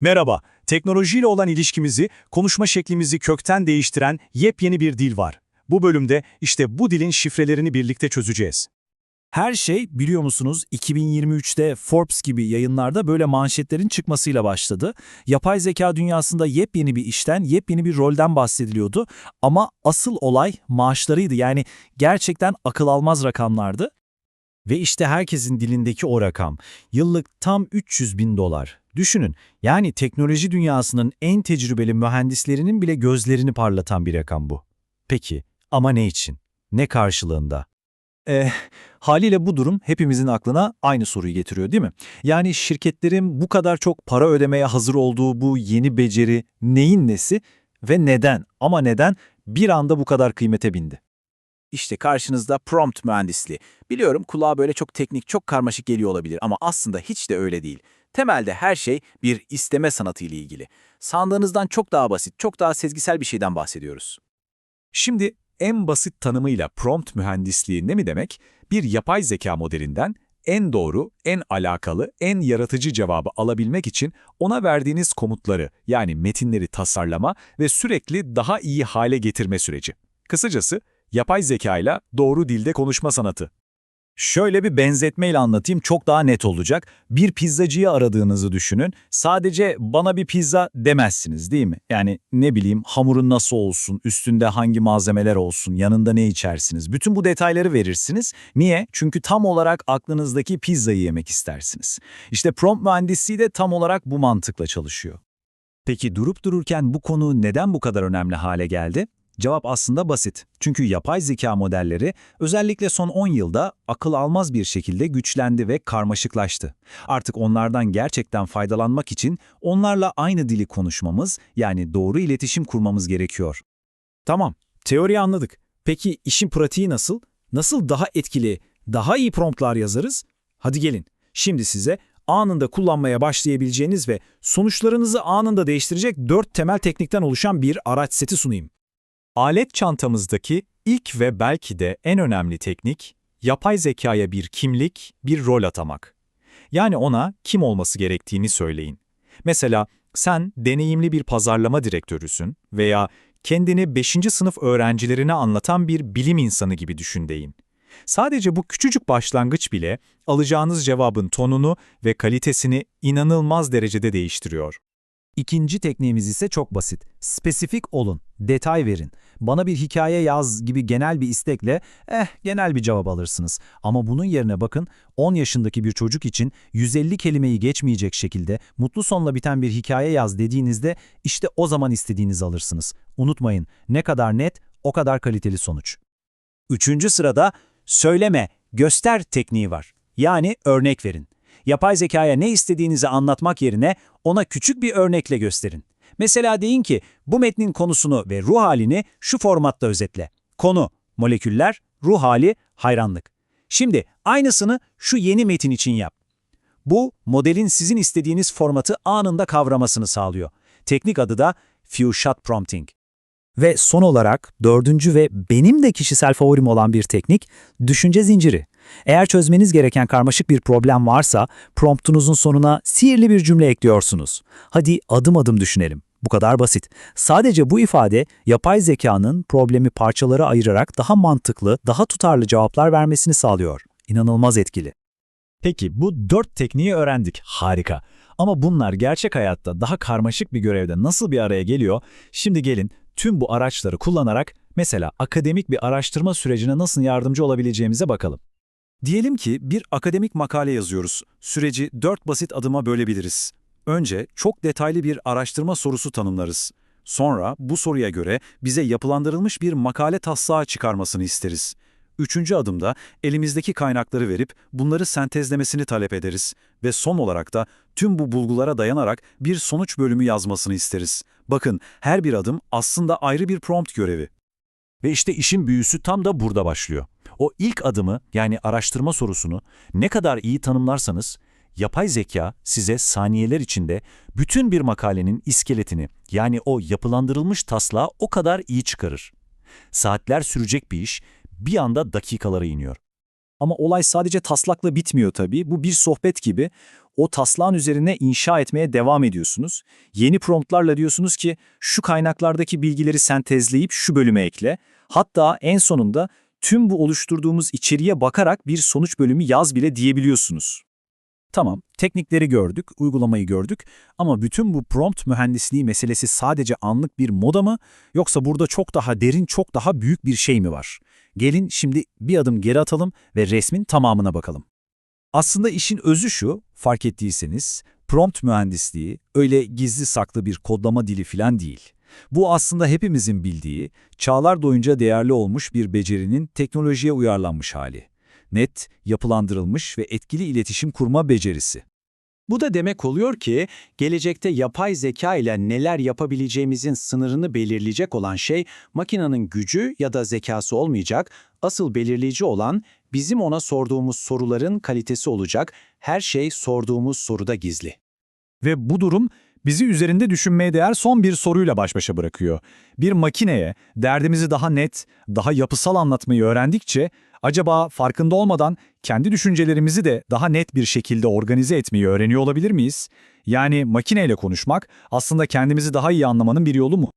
Merhaba, teknolojiyle olan ilişkimizi, konuşma şeklimizi kökten değiştiren yepyeni bir dil var. Bu bölümde işte bu dilin şifrelerini birlikte çözeceğiz. Her şey biliyor musunuz 2023'te Forbes gibi yayınlarda böyle manşetlerin çıkmasıyla başladı. Yapay zeka dünyasında yepyeni bir işten, yepyeni bir rolden bahsediliyordu. Ama asıl olay maaşlarıydı. Yani gerçekten akıl almaz rakamlardı. Ve işte herkesin dilindeki o rakam. Yıllık tam 300 bin dolar. Düşünün, yani teknoloji dünyasının en tecrübeli mühendislerinin bile gözlerini parlatan bir rakam bu. Peki, ama ne için? Ne karşılığında? Eh, haliyle bu durum hepimizin aklına aynı soruyu getiriyor değil mi? Yani şirketlerin bu kadar çok para ödemeye hazır olduğu bu yeni beceri neyin nesi ve neden ama neden bir anda bu kadar kıymete bindi? İşte karşınızda prompt mühendisliği. Biliyorum kulağa böyle çok teknik, çok karmaşık geliyor olabilir ama aslında hiç de öyle değil. Temelde her şey bir isteme sanatı ile ilgili. Sandığınızdan çok daha basit, çok daha sezgisel bir şeyden bahsediyoruz. Şimdi en basit tanımıyla prompt mühendisliği ne mi demek? Bir yapay zeka modelinden en doğru, en alakalı, en yaratıcı cevabı alabilmek için ona verdiğiniz komutları yani metinleri tasarlama ve sürekli daha iyi hale getirme süreci. Kısacası yapay zekayla doğru dilde konuşma sanatı. Şöyle bir benzetmeyle anlatayım çok daha net olacak. Bir pizzacıyı aradığınızı düşünün. Sadece bana bir pizza demezsiniz değil mi? Yani ne bileyim hamurun nasıl olsun, üstünde hangi malzemeler olsun, yanında ne içersiniz? Bütün bu detayları verirsiniz. Niye? Çünkü tam olarak aklınızdaki pizzayı yemek istersiniz. İşte prompt mühendisliği de tam olarak bu mantıkla çalışıyor. Peki durup dururken bu konu neden bu kadar önemli hale geldi? Cevap aslında basit. Çünkü yapay zeka modelleri özellikle son 10 yılda akıl almaz bir şekilde güçlendi ve karmaşıklaştı. Artık onlardan gerçekten faydalanmak için onlarla aynı dili konuşmamız yani doğru iletişim kurmamız gerekiyor. Tamam, teoriyi anladık. Peki işin pratiği nasıl? Nasıl daha etkili, daha iyi promptlar yazarız? Hadi gelin, şimdi size anında kullanmaya başlayabileceğiniz ve sonuçlarınızı anında değiştirecek 4 temel teknikten oluşan bir araç seti sunayım. Alet çantamızdaki ilk ve belki de en önemli teknik, yapay zekaya bir kimlik, bir rol atamak. Yani ona kim olması gerektiğini söyleyin. Mesela sen deneyimli bir pazarlama direktörüsün veya kendini 5. sınıf öğrencilerine anlatan bir bilim insanı gibi düşün deyin. Sadece bu küçücük başlangıç bile alacağınız cevabın tonunu ve kalitesini inanılmaz derecede değiştiriyor. İkinci tekniğimiz ise çok basit. Spesifik olun, detay verin. Bana bir hikaye yaz gibi genel bir istekle eh genel bir cevap alırsınız. Ama bunun yerine bakın 10 yaşındaki bir çocuk için 150 kelimeyi geçmeyecek şekilde mutlu sonla biten bir hikaye yaz dediğinizde işte o zaman istediğinizi alırsınız. Unutmayın ne kadar net o kadar kaliteli sonuç. Üçüncü sırada söyleme, göster tekniği var. Yani örnek verin. Yapay zekaya ne istediğinizi anlatmak yerine ona küçük bir örnekle gösterin. Mesela deyin ki bu metnin konusunu ve ruh halini şu formatta özetle. Konu, moleküller, ruh hali, hayranlık. Şimdi aynısını şu yeni metin için yap. Bu, modelin sizin istediğiniz formatı anında kavramasını sağlıyor. Teknik adı da Few Shot Prompting. Ve son olarak dördüncü ve benim de kişisel favorim olan bir teknik, düşünce zinciri. Eğer çözmeniz gereken karmaşık bir problem varsa, promptunuzun sonuna sihirli bir cümle ekliyorsunuz. Hadi adım adım düşünelim. Bu kadar basit. Sadece bu ifade, yapay zekanın problemi parçalara ayırarak daha mantıklı, daha tutarlı cevaplar vermesini sağlıyor. İnanılmaz etkili. Peki bu dört tekniği öğrendik. Harika. Ama bunlar gerçek hayatta daha karmaşık bir görevde nasıl bir araya geliyor? Şimdi gelin tüm bu araçları kullanarak mesela akademik bir araştırma sürecine nasıl yardımcı olabileceğimize bakalım. Diyelim ki bir akademik makale yazıyoruz. Süreci dört basit adıma bölebiliriz. Önce çok detaylı bir araştırma sorusu tanımlarız. Sonra bu soruya göre bize yapılandırılmış bir makale taslağı çıkarmasını isteriz. Üçüncü adımda elimizdeki kaynakları verip bunları sentezlemesini talep ederiz ve son olarak da tüm bu bulgulara dayanarak bir sonuç bölümü yazmasını isteriz. Bakın her bir adım aslında ayrı bir prompt görevi. Ve işte işin büyüsü tam da burada başlıyor. O ilk adımı yani araştırma sorusunu ne kadar iyi tanımlarsanız yapay zeka size saniyeler içinde bütün bir makalenin iskeletini yani o yapılandırılmış taslağı o kadar iyi çıkarır. Saatler sürecek bir iş bir anda dakikalara iniyor. Ama olay sadece taslakla bitmiyor tabii. Bu bir sohbet gibi. O taslağın üzerine inşa etmeye devam ediyorsunuz. Yeni promptlarla diyorsunuz ki şu kaynaklardaki bilgileri sentezleyip şu bölüme ekle. Hatta en sonunda tüm bu oluşturduğumuz içeriğe bakarak bir sonuç bölümü yaz bile diyebiliyorsunuz. Tamam, teknikleri gördük, uygulamayı gördük ama bütün bu prompt mühendisliği meselesi sadece anlık bir moda mı yoksa burada çok daha derin, çok daha büyük bir şey mi var? Gelin şimdi bir adım geri atalım ve resmin tamamına bakalım. Aslında işin özü şu, fark ettiyseniz, prompt mühendisliği öyle gizli saklı bir kodlama dili falan değil. Bu aslında hepimizin bildiği, çağlar boyunca değerli olmuş bir becerinin teknolojiye uyarlanmış hali. Net, yapılandırılmış ve etkili iletişim kurma becerisi. Bu da demek oluyor ki gelecekte yapay zeka ile neler yapabileceğimizin sınırını belirleyecek olan şey makinenin gücü ya da zekası olmayacak, asıl belirleyici olan bizim ona sorduğumuz soruların kalitesi olacak, her şey sorduğumuz soruda gizli. Ve bu durum bizi üzerinde düşünmeye değer son bir soruyla baş başa bırakıyor. Bir makineye derdimizi daha net, daha yapısal anlatmayı öğrendikçe acaba farkında olmadan kendi düşüncelerimizi de daha net bir şekilde organize etmeyi öğreniyor olabilir miyiz? Yani makineyle konuşmak aslında kendimizi daha iyi anlamanın bir yolu mu?